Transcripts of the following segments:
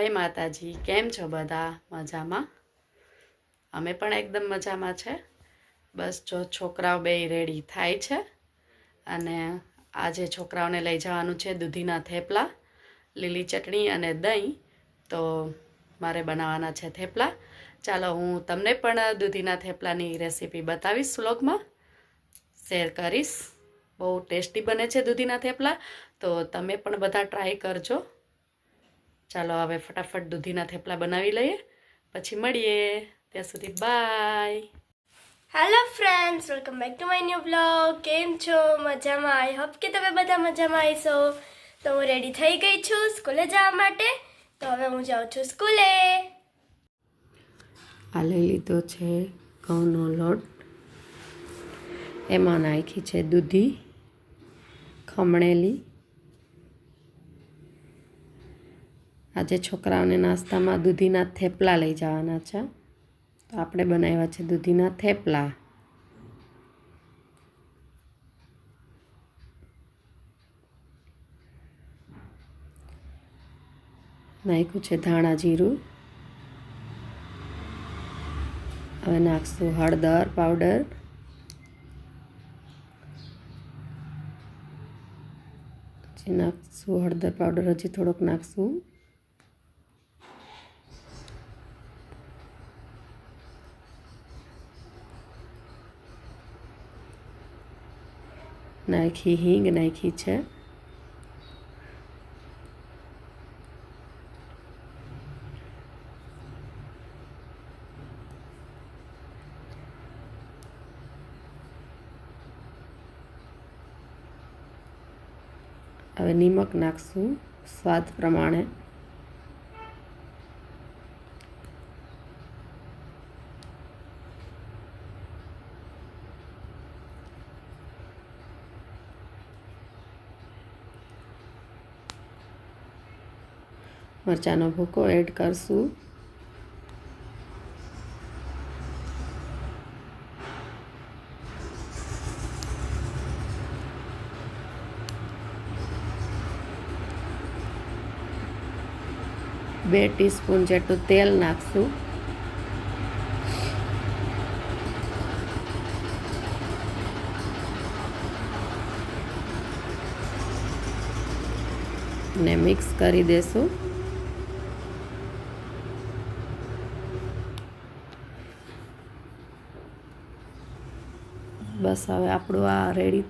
જય માતાજી. કેમ છો બધા? મજામાં? અમે પણ એકદમ મજામાં છે. બસ જો છોકરાઓ બે રેડી થાય છે અને આજે છોકરાઓને લઈ જવાનું છે દૂધીના થેપલા, લીલી ચટણી અને દહીં. તો મારે બનાવવાના છે થેપલા. ચાલો હું તમને પણ દૂધીના થેપલાની રેસીપી બતાવીશ વ્લોગમાં. શેર કરીશ. બહુ ટેસ્ટી બને છે દૂધીના થેપલા. તો તમે પણ બધા ટ્રાય કરજો. ચાલો હવે ફટાફટ દૂધીના થેપલા બનાવી લઈએ. પછી મળીએ. ત્યાં સુધી bye. Hello friends welcome back to my new blog કેમ છો? મજામાં? આઈ હોપ કે તમે બધા મજામાં આવીશો તો હું રેડી થઈ ગઈ છું સ્કૂલે જવા માટે. તો હવે હું જાઉં છું સ્કૂલે. આ લઈ લીધો છે ઘઉંનો લોટ. એમાં નાખી છે દૂધી ખમણેલી આજે છોકરાઓને નાસ્તામાં દૂધીના થેપલા લઈ જવાના છે. તો આપણે બનાવ્યા છે દૂધીના થેપલા. નાખ્યું છે ધાણા જીરું. હવે નાખશું હળદર પાવડર. નાખશું હળદર પાવડર, હજી થોડોક નાખશું. નાખી હિંગ નાખી છે હવે નિમક નાખશું. સ્વાદ પ્રમાણે મરચાંનો ભૂકો એડ કરશું. બે ટીસ્પૂન જેટલું તેલ નાખશું. ને મિક્સ કરી દેશું. બસ હવે આપણું આ રેડી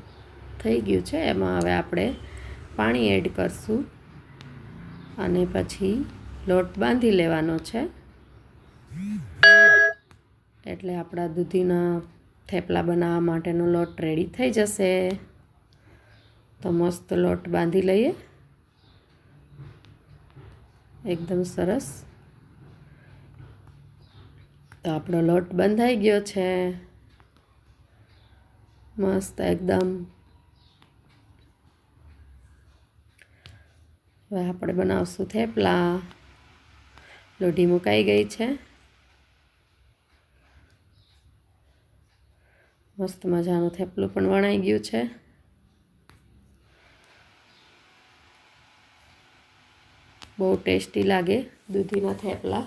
થઈ ગયું છે. એમાં હવે આપણે પાણી એડ કરશું. અને પછી લોટ બાંધી લેવાનો છે. એટલે આપણા દૂધીના થેપલા બનાવવા માટેનો લોટ રેડી થઈ જશે. તો મસ્ત લોટ બાંધી લઈએ. એકદમ સરસ. તો આપણો લોટ બંધાઈ ગયો છે. મસ્ત એકદમ હવે આપણે બનાવશું થેપલા લોઢી મુકાઈ ગઈ છે મસ્ત મજાનું થેપલું પણ વણાઈ ગયું છે બહુ ટેસ્ટી લાગે દૂધીના થેપલા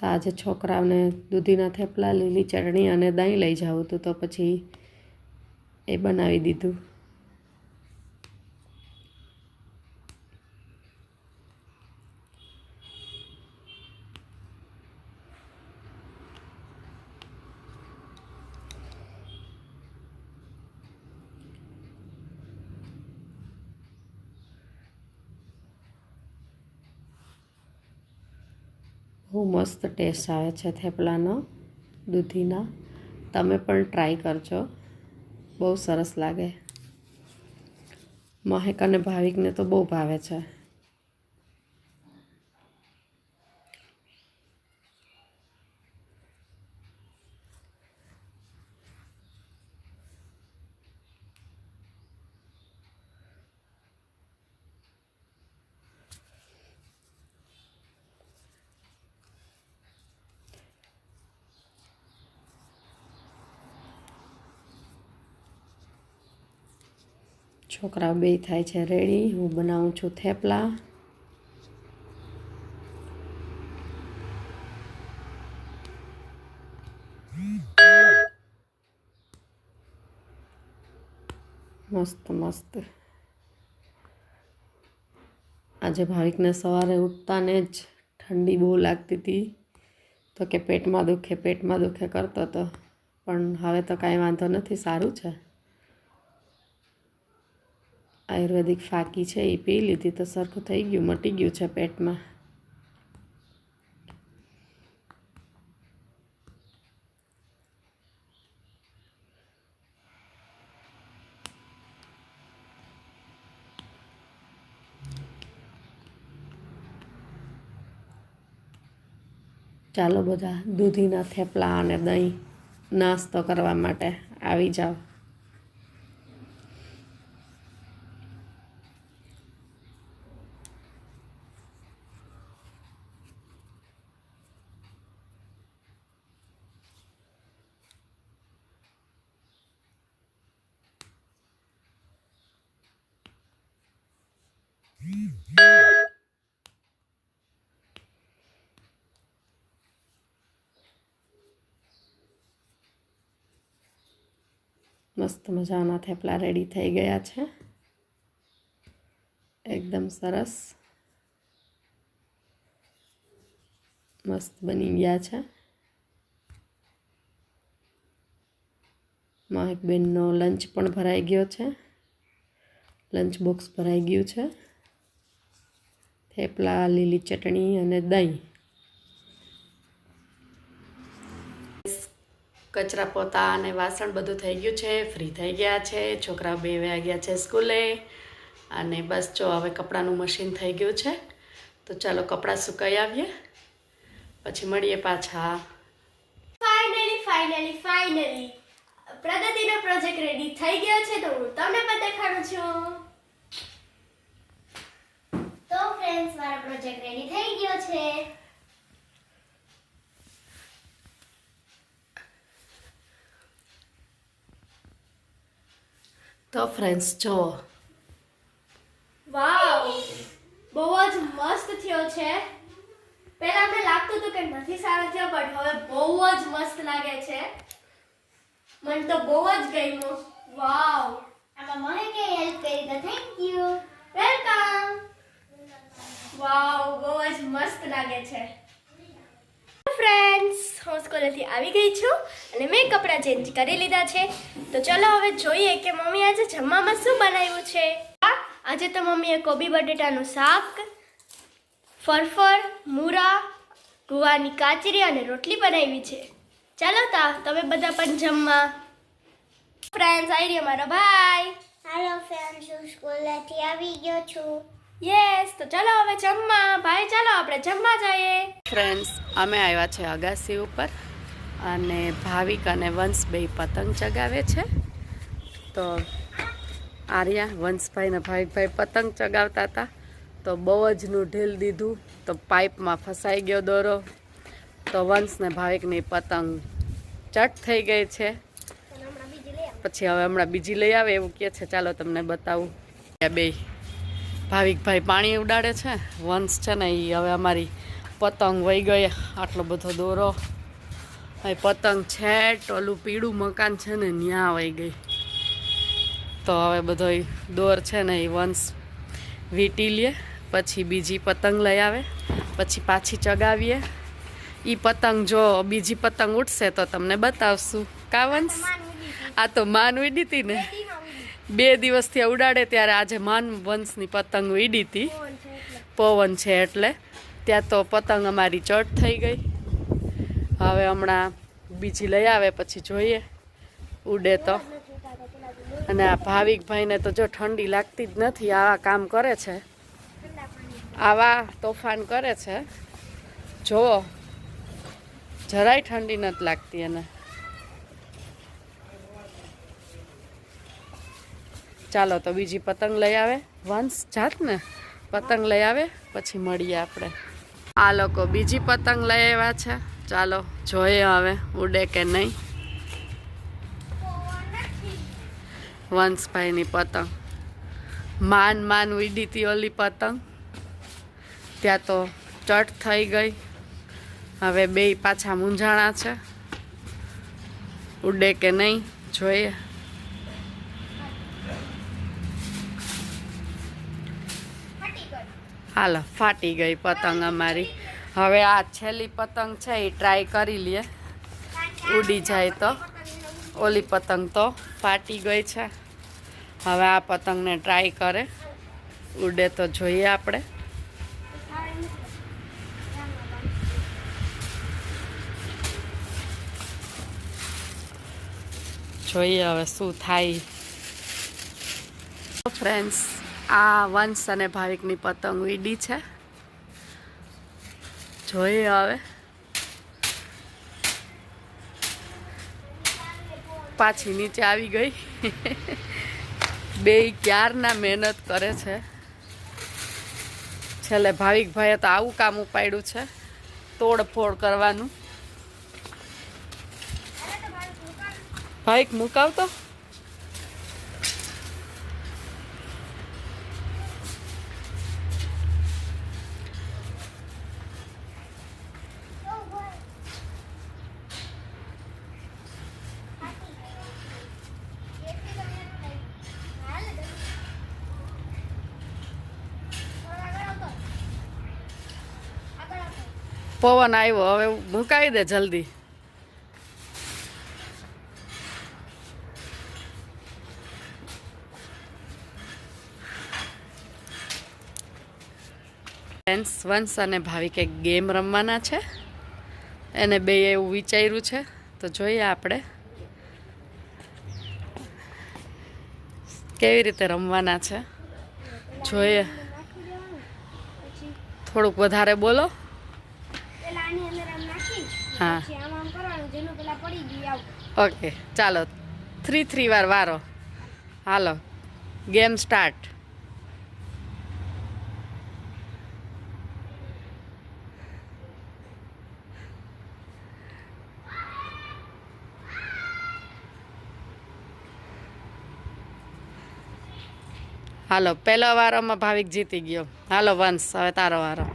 તો આજે છોકરાઓને દૂધીના થેપલા, લીલી ચટણી અને દહીં લઈ જવું હતું, તો પછી એ બનાવી દીધું. બહુ મસ્ત ટેસ્ટ આવે છે થેપલાનો, દૂધીના. તમે પણ ટ્રાય કરજો. બહુ સરસ લાગે. મહેક અને ભાવિકને તો બહુ ભાવે છે. છોકરા બે થાય છે. રેડી હું બનાવું છું થેપલા. મસ્ત મસ્ત. આજે ભાવિકને સવારે ઉઠતાને જ ઠંડી બહુ લાગતી હતી. તો કે પેટમાં દુખે પેટમાં દુખે કરતો હતો પણ હવે તો કાંઈ વાંધો નથી. સારું છે? આયુર્વેદિક ફાકી છે, એ પી લીધી તો સરખું થઈ ગયું, મટી ગયું છે પેટમાં. ચાલો બધા દૂધીના થેપલા અને દહીં નાસ્તો કરવા માટે આવી જાઓ. મસ્ત મજાના થેપલા રેડી થઈ ગયા છે. એકદમ સરસ. મસ્ત બની ગયા છે. મહેક બેનનો લંચ પણ ભરાઈ ગયો છે. લંચ બોક્સ ભરાઈ ગયું છે. થેપલા, લીલી ચટણી અને દહીં. કચરા પોતા અને વાસણ બધું થઈ ગયું છે, ફ્રી થઈ ગયા છે છોકરા બે વાગ્યા છે સ્કૂલે અને બસ જો હવે કપડાનું મશીન થઈ ગયું છે. તો ચાલો કપડાં સુકાઈ આવીએ, પછી મળીએ પાછા. ફાઇનલી ફાઇનલી ફાઇનલી પ્રગતિનો પ્રોજેક્ટ રેડી થઈ ગયો છે તો હું તમને પણ દેખાડું છું. તો ફ્રેન્ડ્સ મારો પ્રોજેક્ટ રેડી થઈ ગયો છે. તો ફ્રેન્ડ્સ જો. વાવ! બહુ જ મસ્ત થયો છે. પહેલા મને લાગતું હતું કે નથી સારો થયો પણ હવે બહુ જ મસ્ત લાગે છે. મને તો બહુ જ ગમ્યો. વાવ! આમાં મહેકે હેલ્પ કરી તો થેન્ક યુ વેલકમ વાવ બહુ જ મસ્ત લાગે છે. ફ્રેન્ડ્સ હું સ્કૂલેથી આવી ગઈ છું અને મેં કપડાં ચેન્જ કરી લીધા છે. તો ચલો હવે જોઈએ કે મમ્મી આજે જમવામાં શું બનાવ્યું છે. આજે તો મમ્મીએ કોબી બટેટાનું શાક ફરફર મૂરા ગુવાની કાચરી અને રોટલી બનાવી છે. ચાલો તા તમે બધા પણ જમવા. ફ્રેન્ડ્સ આવી રહ્યો મારો ભાઈ. હાલો ફ્રેન્ડ્સ હું સ્કૂલેથી આવી ગયો છું. યસ તો ચાલો હવે જમવા. ભાઈ ચાલો આપણે જમવા જઈએ. ફ્રેન્ડ્સ અમે આવ્યા છે અગાસી ઉપર અને ભાવિક અને વંશ બે પતંગ ચગાવે છે. તો આર્યા, વંશભાઈ ને ભાવિકભાઈ પતંગ ચગાવતા હતા. તો બહુ જ ઢીલ દીધું, તો પાઇપમાં ફસાઈ ગયો દોરો. તો વંશ ને ભાવિકની પતંગ ચટ થઈ ગઈ છે. પછી હવે હમણાં બીજી લઈ આવે એવું કહે છે. ચાલો તમને બતાવું. બે ભાવિકભાઈ પાણી ઉડાડે છે. વંશ છે ને એ હવે અમારી પતંગ વહી ગઈ. આટલો બધો દોરો. હવે પતંગ છેટ ઓલું પીળું મકાન છે ને ત્યાં વહી ગઈ. તો હવે બધો દોર છે ને એ વંશ વીંટી લે પછી બીજી પતંગ લઈ આવે પછી પાછી ચગાવીએ. એ પતંગ જો બીજી પતંગ ઉઠશે તો તમને બતાવશું. કા વંશ? આ તો માન ઉડી હતી ને. બે દિવસથી ઉડાડે ત્યારે આજે માન વંશની પતંગ ઉડી હતી પવન છે એટલે. ત્યાં તો પતંગ અમારી ચટ થઈ ગઈ. હવે હમણાં બીજી લઈ આવે, પછી જોઈએ. ઉડે તો. અને આ ભાવિક ભાઈને તો જો ઠંડી લાગતી જ નથી, આવા કામ કરે છે. આવા તોફાન કરે છે. જુઓ જરાય ઠંડી નથી લાગતી એને. ચાલો તો બીજી પતંગ લઈ આવે. વંશ જાત ને. પતંગ લઈ આવે, પછી મળીએ આપણે. આ લોકો બીજી પતંગ લઈ આવ્યા છે. ચાલો, જોઈએ હવે ઉડે કે નહીં. વંશભાઈની પતંગ. માન માન ઉડી ઓલી પતંગ. ત્યાં તો ચટ થઈ ગઈ. હવે બે પાછા મૂંઝાણા છે. ઉડે કે નહીં, જોઈએ. હાલો ફાટી ગઈ પતંગ અમારી. હવે આ છેલ્લી પતંગ છે, એ ટ્રાય કરી લઈએ. ઉડી જાય તો. ઓલી પતંગ તો ફાટી ગઈ છે. હવે આ પતંગને ટ્રાય કરે. ઉડે તો જોઈએ આપણે. જોઈએ હવે શું થાય. ફ્રેન્ડ્સ આ વંશ અને ભાવિકની પતંગ ઈડી છે. જોઈએ હવે. પાછી નીચે આવી ગઈ. બે ક્યારના મહેનત કરે છે. છેલ્લે ભાવિકભાઈએ તો આવું કામ ઉપાડ્યું છે. તોડફોડ કરવાનું. ભાવિક મુકાવતો? પવન આવ્યો. હવે મુકાવી દે જલ્દી. ફ્રેન્ડ્સ વંશ અને ભાવિક એક ગેમ રમવાના છે. એને બે એવું વિચાર્યું છે. તો જોઈએ આપણે કેવી રીતે રમવાના છે. જોઈએ. થોડુંક વધારે બોલો પેલા આની અંદર આમ નાખી હા. ઓકે ચાલો. થ્રી થ્રી વાર વારો. હાલો. ગેમ સ્ટાર્ટ હાલો પહેલો વારોમાં ભાવિક જીતી ગયો. હાલો વંશ હવે તારો વારો.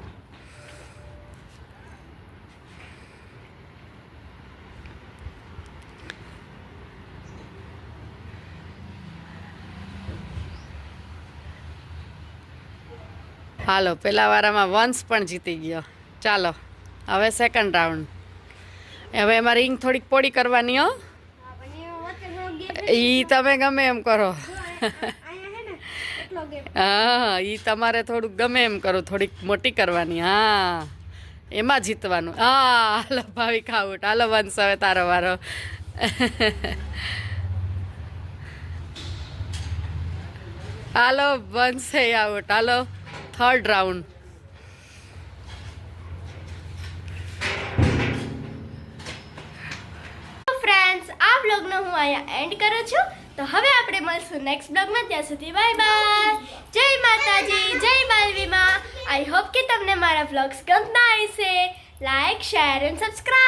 હાલો પહેલા વારામાં વંશ પણ જીતી ગયો. ચાલો, હવે સેકન્ડ રાઉન્ડ હવે એમાં રિંગ થોડીક પોડી કરવાની હો. ઈ તમે ગમે એમ કરો. હે, ઈ તમારે થોડુંક ગમે એમ કરો, થોડીક મોટી કરવાની, હા. એમાં જીતવાનું. હા, હાલો ભાવિક આઉટ હાલો, વંશ, હવે તારો વારો. હાલો, વંશ આઉટ હાલો. થર્ડ રાઉન્ડ ફ્રેન્ડ્સ આ બ્લોગનો હું અહીંયા એન્ડ કરું છું. તો હવે આપણે મળશું નેક્સ્ટ બ્લોગમાં ત્યાં સુધી બાય બાય જય માતાજી, જય બાલવીમાં. આઈ હોપ કે તમને મારા બ્લોગ્સ ગમતા હશે. Like share and subscribe